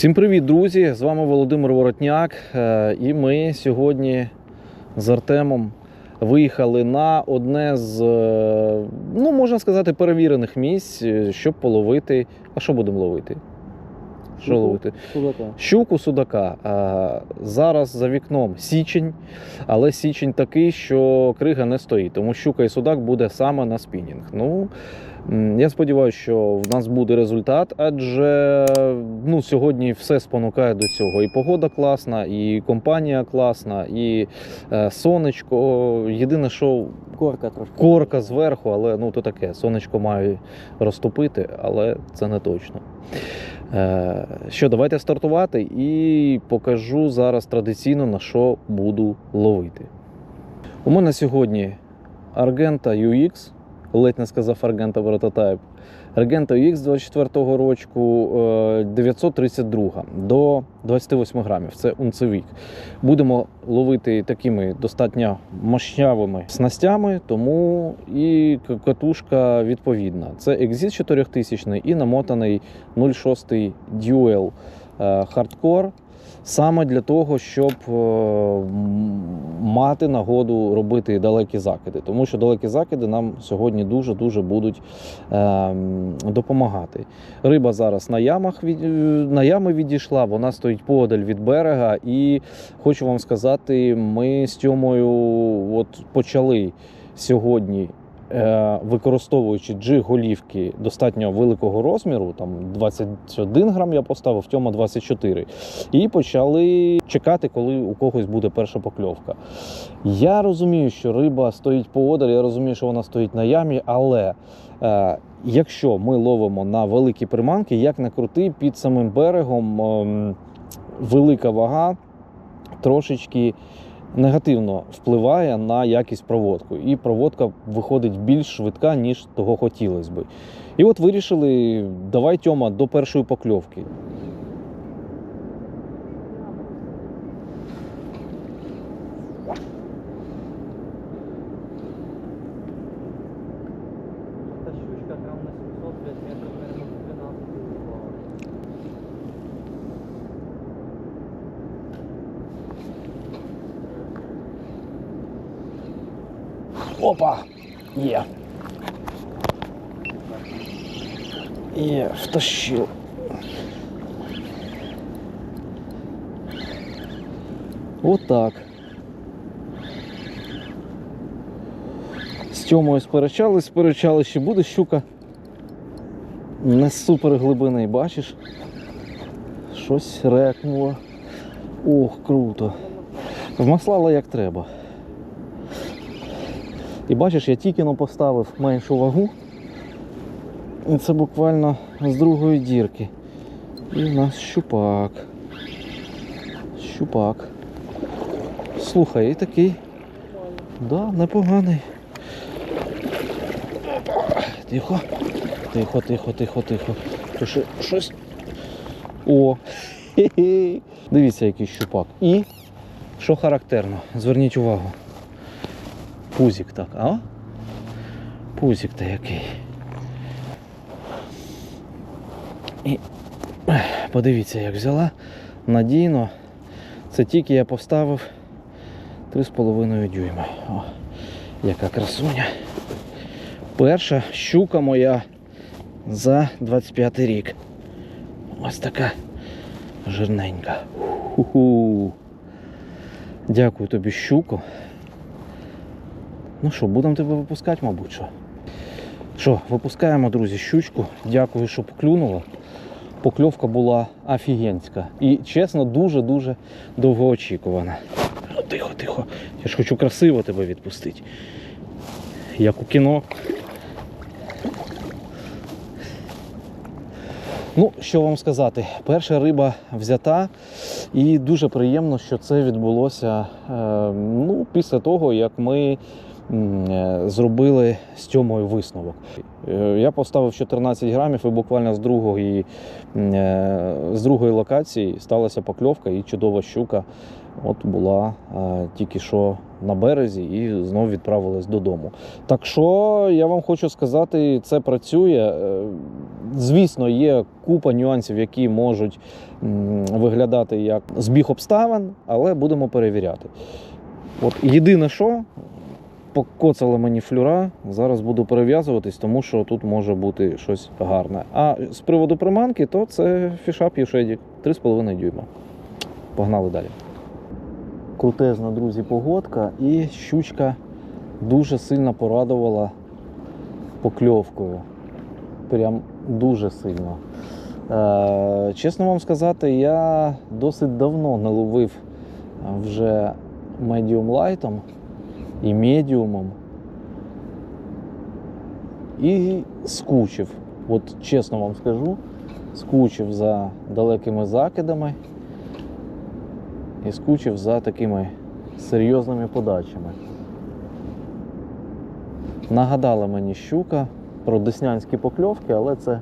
Всім привіт, друзі! З вами Володимир Воротняк. Е, І ми сьогодні з Артемом виїхали на одне з, е, ну можна сказати, перевірених місць, е, щоб половити. А що будемо ловити? Що Щуку. ловити? Судака. Щуку судака. А, зараз за вікном січень, але січень такий, що крига не стоїть, тому щука і судак буде саме на спінінг. Ну, я сподіваюся, що в нас буде результат, адже ну, сьогодні все спонукає до цього. І погода класна, і компанія класна, і е, сонечко. Єдине, що Корка трошки. корка зверху, але ну то таке. Сонечко має розтопити, але це не точно. Е, що, давайте стартувати і покажу зараз традиційно на що буду ловити. У мене сьогодні Argenta UX, ледь не сказав Argenta Prototype. Argenta UX 24-го рочку е, 932 до 28 грамів. Це унцевік. Будемо ловити такими достатньо мощнявими снастями, тому і катушка відповідна. Це Exit 4000 і намотаний 0,6 Dual е, Hardcore. Саме для того, щоб е, мати нагоду робити далекі закиди, тому що далекі закиди нам сьогодні дуже дуже будуть е, допомагати. Риба зараз на ямах е, на ями відійшла, вона стоїть подаль від берега, і хочу вам сказати, ми з Тьомою от почали сьогодні. Е, Використовуючи джиг голівки достатньо великого розміру, там 21 грам я поставив, Тьома 24. І почали чекати, коли у когось буде перша покльовка. Я розумію, що риба стоїть поодаль, я розумію, що вона стоїть на ямі, але е, якщо ми ловимо на великі приманки, як не крути, під самим берегом ем, велика вага трошечки негативно впливає на якість проводку. І проводка виходить більш швидка, ніж того хотілося би. І от вирішили, давай Тьома до першої покльовки. Та щучка грам на 705 метрів, наверное, 12 випала. Опа! Є. Є, втащив. Отак. З Тьомою сперечались, сперечались, чи буде щука. Не супер глибини, бачиш? Щось рекнуло. Ох, круто. Вмаслала як треба. І бачиш, я тільки но поставив меншу вагу. І це буквально з другої дірки. І в нас щупак. Щупак. Слухай, і такий. Да, непоганий. Тихо. Тихо, тихо, тихо, тихо. Що, щось. О! Хе-хе. Дивіться, який щупак. І що характерно, зверніть увагу. Пузик так, а? Пузик то який. І подивіться, як взяла надійно. Це тільки я поставив 3,5 дюйма. О, яка красуня. Перша щука моя за 25 рік. Ось така жирненька. Ху-ху. Дякую тобі, щуко. Ну що, будемо тебе випускати, мабуть. що. Що, випускаємо, друзі, щучку. Дякую, що поклюнуло. Покльовка була офігенська. І чесно, дуже-дуже довгоочікувана. Ну, тихо, тихо. Я ж хочу красиво тебе відпустити. Як у кіно. Ну, що вам сказати, перша риба взята, і дуже приємно, що це відбулося е, ну, після того, як ми зробили з Тьомою висновок. Е, Я поставив 14 грамів і буквально з другої, е, з другої локації сталася покльовка і чудова щука от була е, тільки що на березі і знову відправилась додому. Так що я вам хочу сказати, це працює. Е, Звісно, є купа нюансів, які можуть виглядати як збіг обставин, але будемо перевіряти. От єдине, що покоцали мені флюра, зараз буду перев'язуватись, тому що тут може бути щось гарне. А з приводу приманки, то це фішап Юшедік 3,5 дюйма. Погнали далі. Крутезна, друзі, погодка і щучка дуже сильно порадувала покльовкою. Прям дуже сильно. Е, чесно вам сказати, я досить давно не ловив вже медіум лайтом і медіумом. І скучив. От чесно вам скажу, скучив за далекими закидами і скучив за такими серйозними подачами. Нагадала мені щука про деснянські покльовки, але це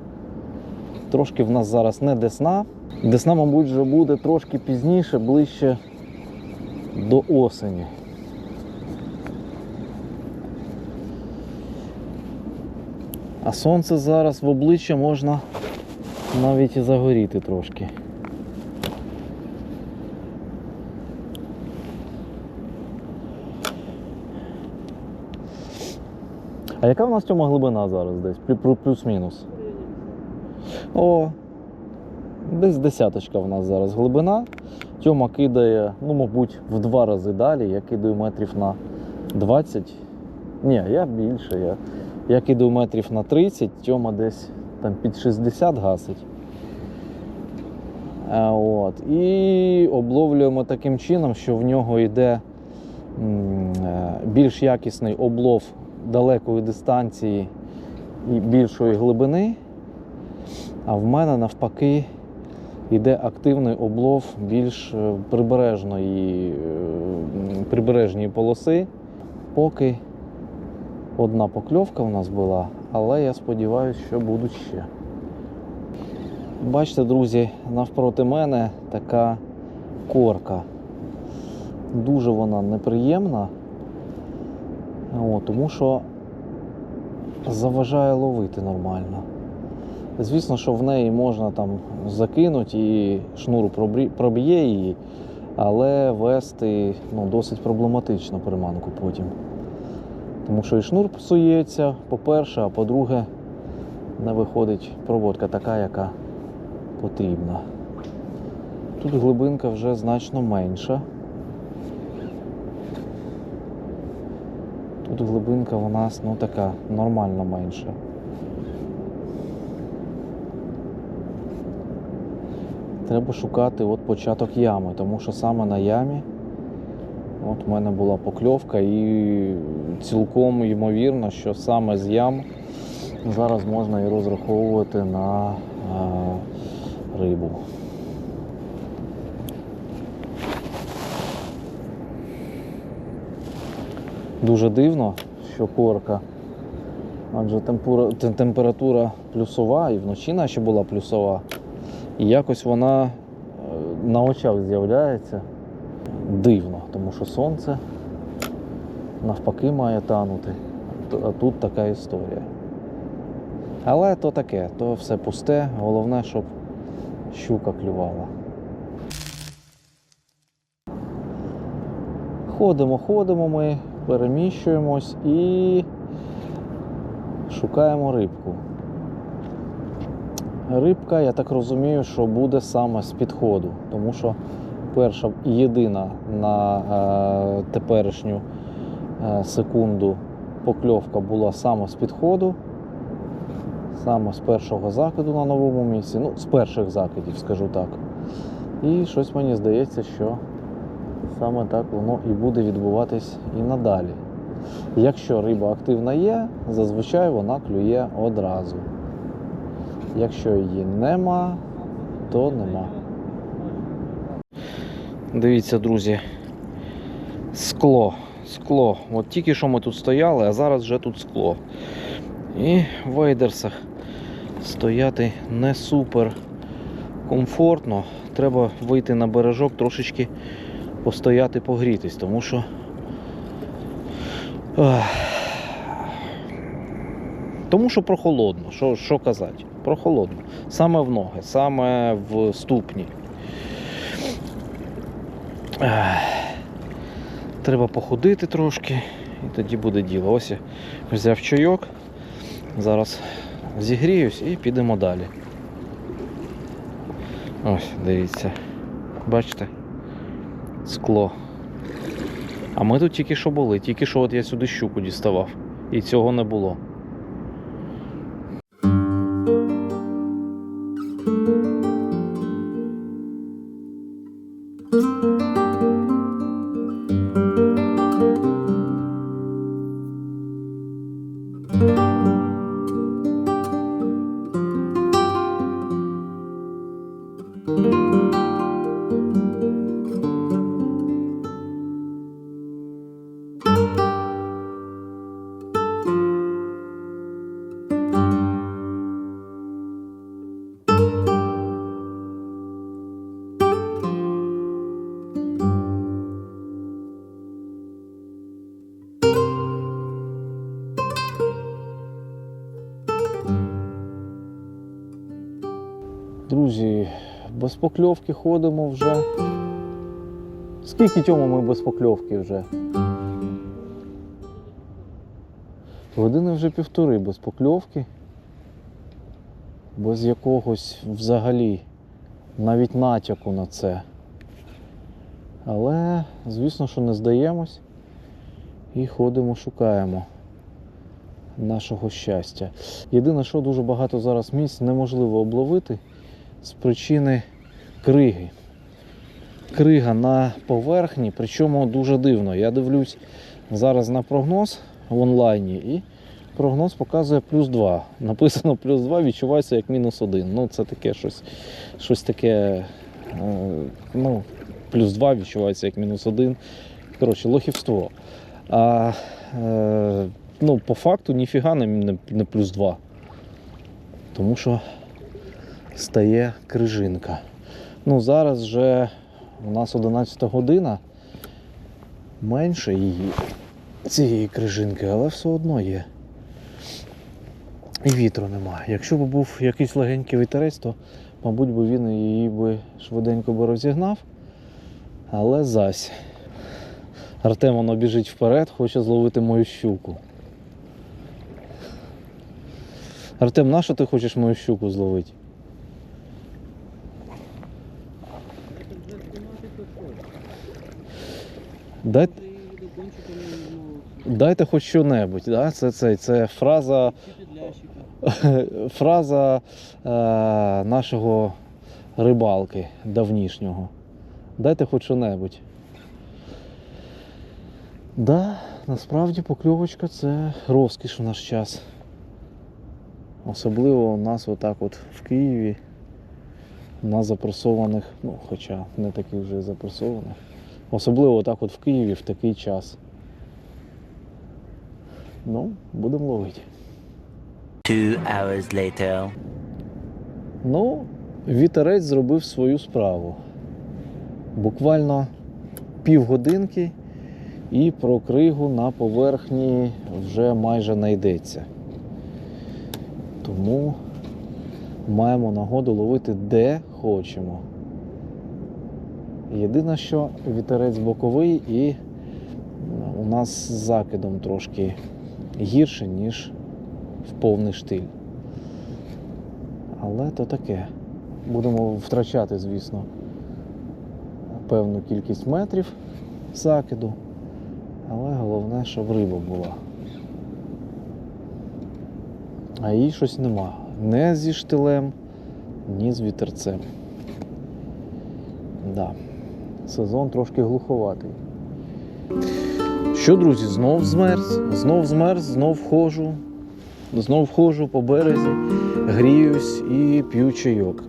трошки в нас зараз не десна. Десна, мабуть, вже буде трошки пізніше, ближче до осені. А сонце зараз в обличчя можна навіть і загоріти трошки. А яка в нас цьому глибина зараз десь? Плю- плю- Плюс-мінус. О, десь десяточка в нас зараз глибина. Тьома кидає, ну, мабуть, в два рази далі. Я кидаю метрів на 20. Ні, я більше. Я, я кидаю метрів на 30, Тьома десь там під 60 гасить. От. І обловлюємо таким чином, що в нього йде е, більш якісний облов далекої дистанції і більшої глибини. А в мене навпаки йде активний облов більш е, прибережної, е, прибережної полоси. Поки одна покльовка у нас була, але я сподіваюся, що будуть ще. Бачите, друзі, навпроти мене така корка. Дуже вона неприємна, О, тому що заважає ловити нормально. Звісно, що в неї можна там закинути і шнур проб'є її, але вести ну, досить проблематично приманку потім. Тому що і шнур псується, по-перше, а по-друге, не виходить проводка така, яка потрібна. Тут глибинка вже значно менша. Тут глибинка у нас ну, така нормально менша. Треба шукати от початок ями, тому що саме на ямі от в мене була покльовка і цілком ймовірно, що саме з ям зараз можна і розраховувати на рибу. Дуже дивно, що корка, адже температура плюсова і вночі наче була плюсова. І якось вона е, на очах з'являється дивно, тому що сонце навпаки має танути. А тут така історія. Але то таке, то все пусте. Головне, щоб щука клювала. Ходимо, ходимо ми, переміщуємось і шукаємо рибку. Рибка, я так розумію, що буде саме з підходу, тому що перша і єдина на е, теперішню е, секунду покльовка була саме з підходу, саме з першого закиду на новому місці, ну, з перших закидів, скажу так. І щось мені здається, що саме так воно і буде відбуватись і надалі. Якщо риба активна є, зазвичай вона клює одразу. Якщо її нема, то нема. Дивіться, друзі. Скло. Скло. От тільки що ми тут стояли, а зараз вже тут скло. І в вейдерсах стояти не супер комфортно. Треба вийти на бережок, трошечки постояти, погрітись, тому що. Тому що прохолодно, що, що казати. прохолодно. Саме в ноги, саме в ступні. Треба походити трошки, і тоді буде діло. Ось я взяв чайок. Зараз зігріюсь і підемо далі. Ось, дивіться. Бачите? Скло. А ми тут тільки що були, тільки що от я сюди щуку діставав. І цього не було. Покльовки ходимо вже. Скільки тьому ми без покльовки вже? Години вже півтори без покльовки. Без якогось взагалі навіть натяку на це. Але, звісно, що не здаємось і ходимо, шукаємо нашого щастя. Єдине, що дуже багато зараз місць неможливо обловити з причини криги. Крига на поверхні, причому дуже дивно. Я дивлюсь зараз на прогноз в онлайні і прогноз показує плюс 2. Написано плюс 2, відчувається як мінус 1. Ну, це таке щось, щось таке. е, Ну, плюс 2 відчувається як мінус 1. Коротше, лохівство. А е, ну, по факту ніфіга не, не, не плюс 2. Тому що стає крижинка. Ну, зараз вже у нас 11 година. Менше її, цієї крижинки, але все одно є. І вітру немає. Якщо б був якийсь легенький вітерець, то, мабуть, би він її би швиденько би розігнав. Але зась. Артем воно біжить вперед, хоче зловити мою щуку. Артем, на що ти хочеш мою щуку зловити? Вже знімати то що? Дай, Може її до кончика не дайте хоч що-небудь. Да? Це, це, це фраза, фраза е, нашого рибалки давнішнього. Дайте хоч що-небудь. Да, насправді покльовочка це розкіш в наш час. Особливо у нас отак от в Києві на запресованих, ну хоча не таких вже запресованих. Особливо отак от в Києві в такий час. Ну, будемо ловити. Two hours later. Ну, вітерець зробив свою справу. Буквально півгодинки і про кригу на поверхні вже майже не йдеться. Тому маємо нагоду ловити де хочемо. Єдине, що вітерець боковий і у нас з закидом трошки гірше, ніж в повний штиль. Але то таке. Будемо втрачати, звісно, певну кількість метрів закиду. Але головне, щоб риба була. А її щось нема. Не зі штилем, ні з вітерцем. Да. Сезон трошки глуховатий. Що, друзі, знов змерз, знов змерз, знов входжу, знов входжу по березі, гріюсь і п'ю чайок.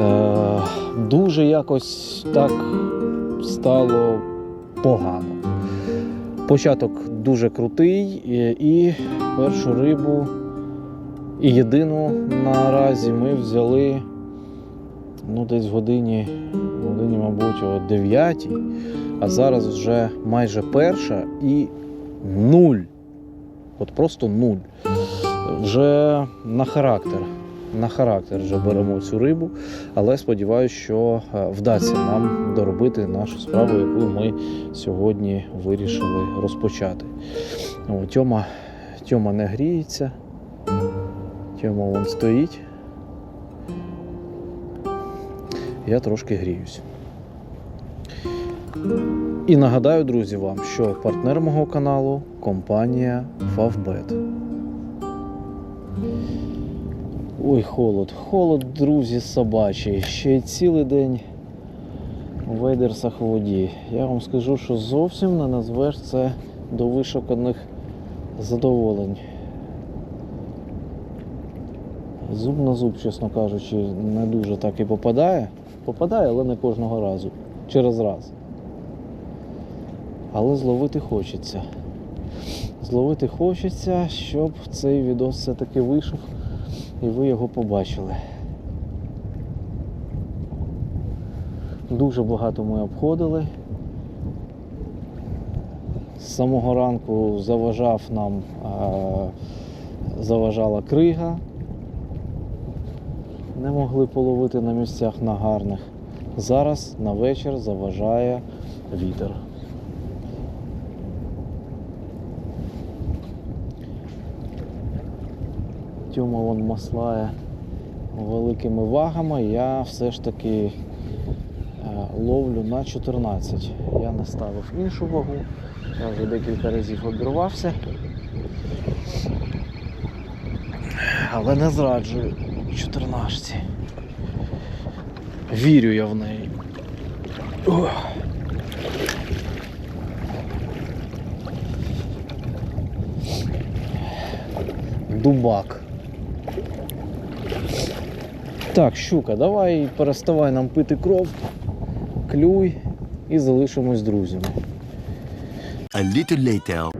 Е, дуже якось так стало погано. Початок дуже крутий, і першу рибу, і єдину наразі ми взяли ну, десь в годині, годині, мабуть, о 9, а зараз вже майже перша і нуль. От просто нуль. Вже на характер на характер вже беремо цю рибу, але сподіваюся, що е, вдасться нам доробити нашу справу, яку ми сьогодні вирішили розпочати. Тьома, Тьома не гріється. Тьома вон стоїть. Я трошки гріюсь. І нагадаю, друзі, вам, що партнер мого каналу компанія Favbet. Ой, холод, холод, друзі, собачий. Ще й цілий день у вейдерсах в воді. Я вам скажу, що зовсім не назвеш це до вишуканих задоволень. Зуб на зуб, чесно кажучи, не дуже так і попадає. Попадає, але не кожного разу. Через раз. Але зловити хочеться. Зловити хочеться, щоб цей відос все-таки вийшов і ви його побачили. Дуже багато ми обходили. З самого ранку заважав нам, а, заважала крига. Не могли половити на місцях на гарних. Зараз на вечір заважає вітер. Тьома вон маслає великими вагами. Я все ж таки е, ловлю на 14. Я не ставив іншу вагу. Я вже декілька разів обірвався. Але не зраджую 14. Вірю я в неї. Ох. Дубак. Так, щука, давай переставай нам пити кров, клюй і залишимось друзями. A little later.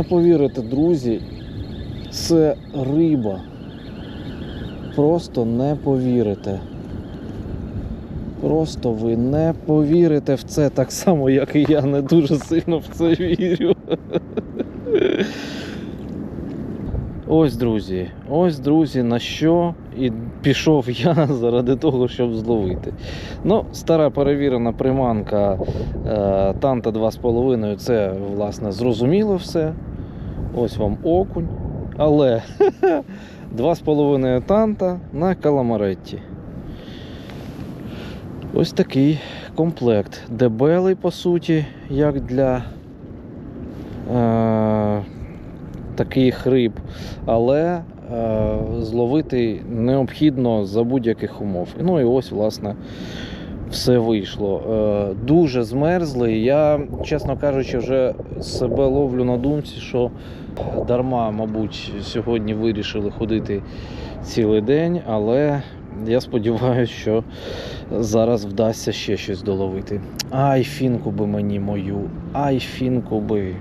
Не повірите, друзі, це риба. Просто не повірите. Просто ви не повірите в це так само, як і я не дуже сильно в це вірю. Ось, друзі, ось, друзі, на що і пішов я заради того, щоб зловити. Ну, стара перевірена приманка е, Танта 2,5 це, власне, зрозуміло все. Ось вам окунь. Але 2,5 танта на каламаретті. Ось такий комплект. Дебелий, по суті, як для е, таких риб. Але е, зловити необхідно за будь-яких умов. Ну і ось, власне, все вийшло. Е, дуже змерзли. Я, чесно кажучи, вже себе ловлю на думці, що дарма, мабуть, сьогодні вирішили ходити цілий день, але я сподіваюся, що зараз вдасться ще щось доловити. Ай, фінку би мені мою, ай, фінку би.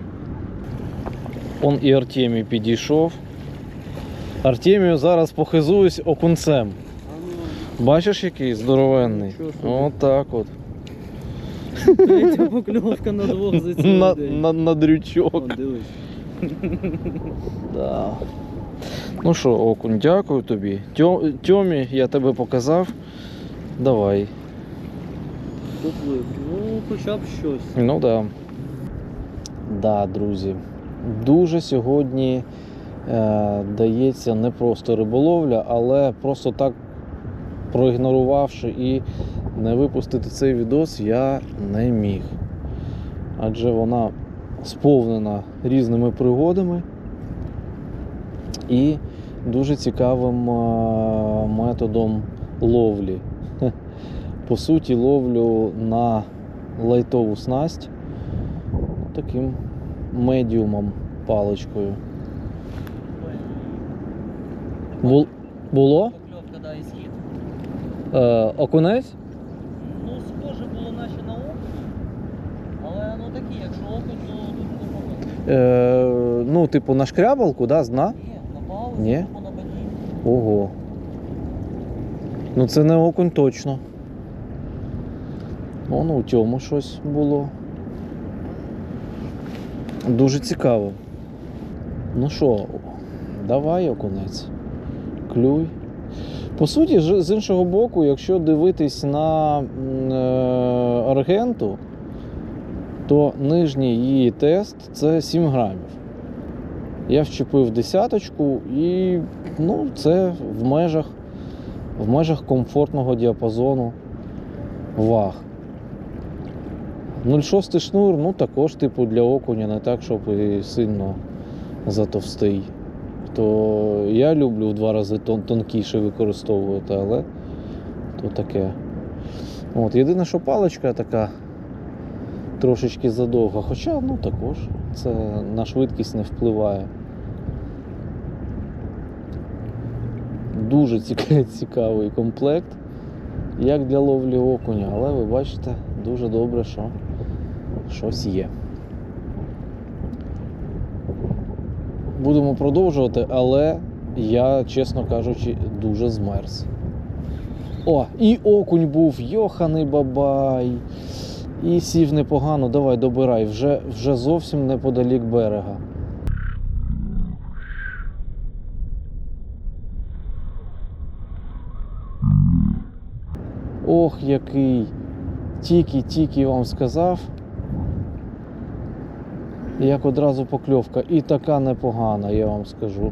Он і Артемій підійшов. Артемію зараз похизуюсь окунцем. Бачиш, який здоровенний? Нічого. От так от. Третя покльовка на двох за цілий На, день. на, на дрючок. О, дивись. Да. Ну що, окунь, дякую тобі. Тьомі, я тебе показав. Давай. Поплив. Ну, хоча б щось. Ну да. Да, друзі. Дуже сьогодні е, дається не просто риболовля, але просто так проігнорувавши і не випустити цей відос, я не міг. Адже вона сповнена різними пригодами і дуже цікавим методом ловлі. По суті, ловлю на лайтову снасть таким медіумом паличкою. Бул... Було? Е, окунець? Ну, схоже було наче на окунь, але ну такі, якщо окунь, то тут не повинно. Е, ну, типу, на шкрябалку, да, з дна? Ні, на Ні? або на. Ого. Ну це не окунь точно. Воно у тьому щось було. Дуже цікаво. Ну що, давай окунець. Клюй. По суті, з іншого боку, якщо дивитись на е, аргенту, то нижній її тест це 7 грамів. Я вчепив десяточку і ну, це в межах, в межах комфортного діапазону ваг. 0,6 шнур, ну також типу для окуня, не так, щоб і сильно затовстий. То я люблю в два рази тон, тонкіше використовувати, але то таке. От, єдине, що паличка така трошечки задовга, хоча ну також це на швидкість не впливає. Дуже цікавий комплект, як для ловлі окуня, але ви бачите дуже добре, що щось є. Будемо продовжувати, але я, чесно кажучи, дуже змерз. О, і окунь був, йоханий бабай. І сів непогано, давай добирай, вже, вже зовсім неподалік берега. Ох, який. Тільки-тільки вам сказав. Як одразу покльовка. І така непогана, я вам скажу.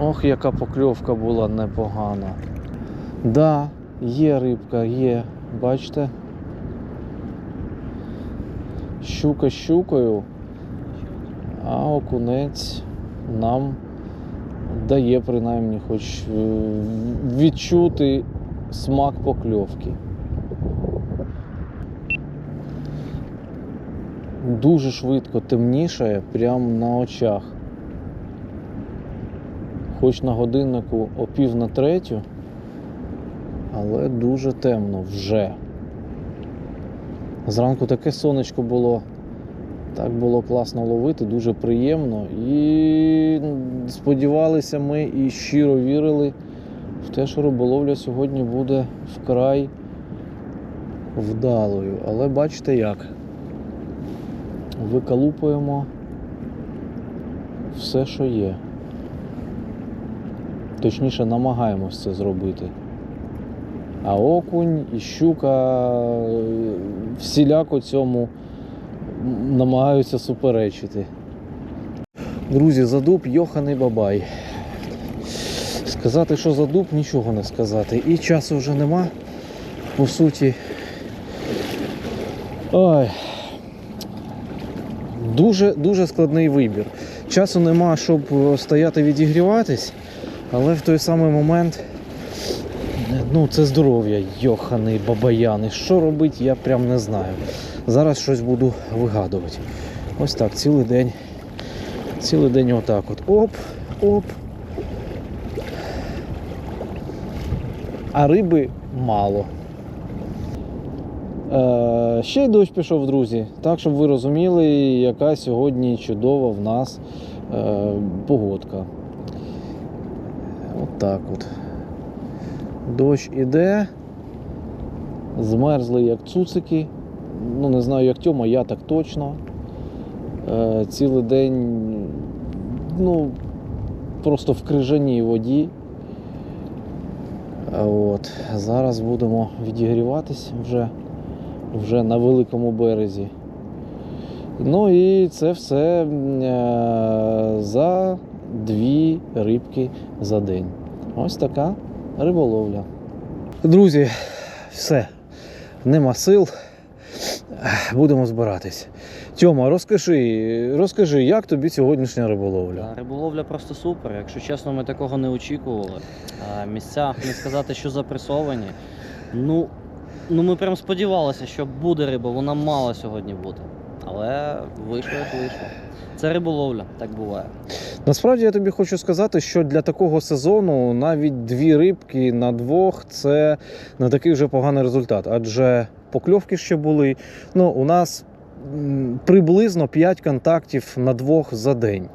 Ох, яка покльовка була непогана. Да, є рибка, є. Бачите? Щука щукою, а окунець нам дає принаймні хоч е, відчути смак покльовки. Дуже швидко темнішає прямо на очах. Хоч на годиннику о пів на третю, але дуже темно вже. Зранку таке сонечко було, так було класно ловити, дуже приємно. І сподівалися ми і щиро вірили в те, що риболовля сьогодні буде вкрай вдалою. Але бачите як. Викалупуємо все, що є. Точніше, намагаємось це зробити. А окунь і щука е, всіляко цьому намагаються суперечити. Друзі, задуб йоханий бабай. Сказати, що задуб, нічого не сказати. І часу вже нема. По суті. Ой. Дуже, дуже складний вибір. Часу нема, щоб е, стояти відігріватись, але в той самий момент ну, це здоров'я, йоханий бабаяни. Що робити, я прям не знаю. Зараз щось буду вигадувати. Ось так, цілий день. Цілий день отак от. Оп, оп. А риби мало. Е, ще й дощ пішов, друзі. Так, щоб ви розуміли, яка сьогодні чудова в нас е, погодка. От так от. Дощ іде. Змерзли як цуцики. Ну, не знаю, як Тьома, я так точно. Е, цілий день ну, просто в крижаній воді. От. Зараз будемо відігріватись вже, вже на великому березі. Ну і це все е, за дві рибки за день. Ось така риболовля. Друзі, все, нема сил. Будемо збиратись. Тьома, розкажи, розкажи, як тобі сьогоднішня риболовля? Риболовля просто супер. Якщо чесно, ми такого не очікували. Місця, не сказати, що запресовані. Ну, ну ми прям сподівалися, що буде риба, вона мала сьогодні бути. Але вийшло як вийшло. Це риболовля, так буває. Насправді я тобі хочу сказати, що для такого сезону навіть дві рибки на двох це не такий вже поганий результат. Адже покльовки ще були. Ну, у нас приблизно 5 контактів на двох за день.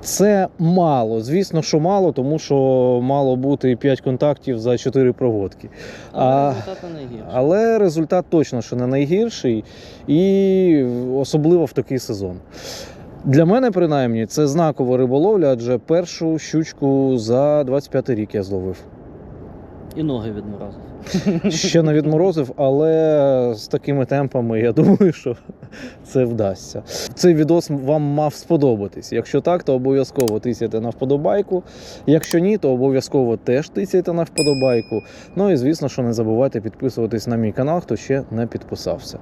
Це мало. Звісно, що мало, тому що мало бути 5 контактів за 4 проводки. Але А- результат не найгірший. Але результат точно що не найгірший, і особливо в такий сезон. Для мене, принаймні, це знакова риболовля, адже першу щучку за 25 рік я зловив. І ноги відморозив. Ще не відморозив, але з такими темпами я думаю, що це вдасться. Цей відос вам мав сподобатись. Якщо так, то обов'язково тисяйте на вподобайку. Якщо ні, то обов'язково теж тисяйте на вподобайку. Ну і звісно, що не забувайте підписуватись на мій канал, хто ще не підписався.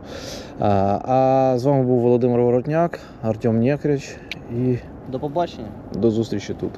А, а з вами був Володимир Воротняк, Артем Нєкрич і До побачення. до зустрічі тут.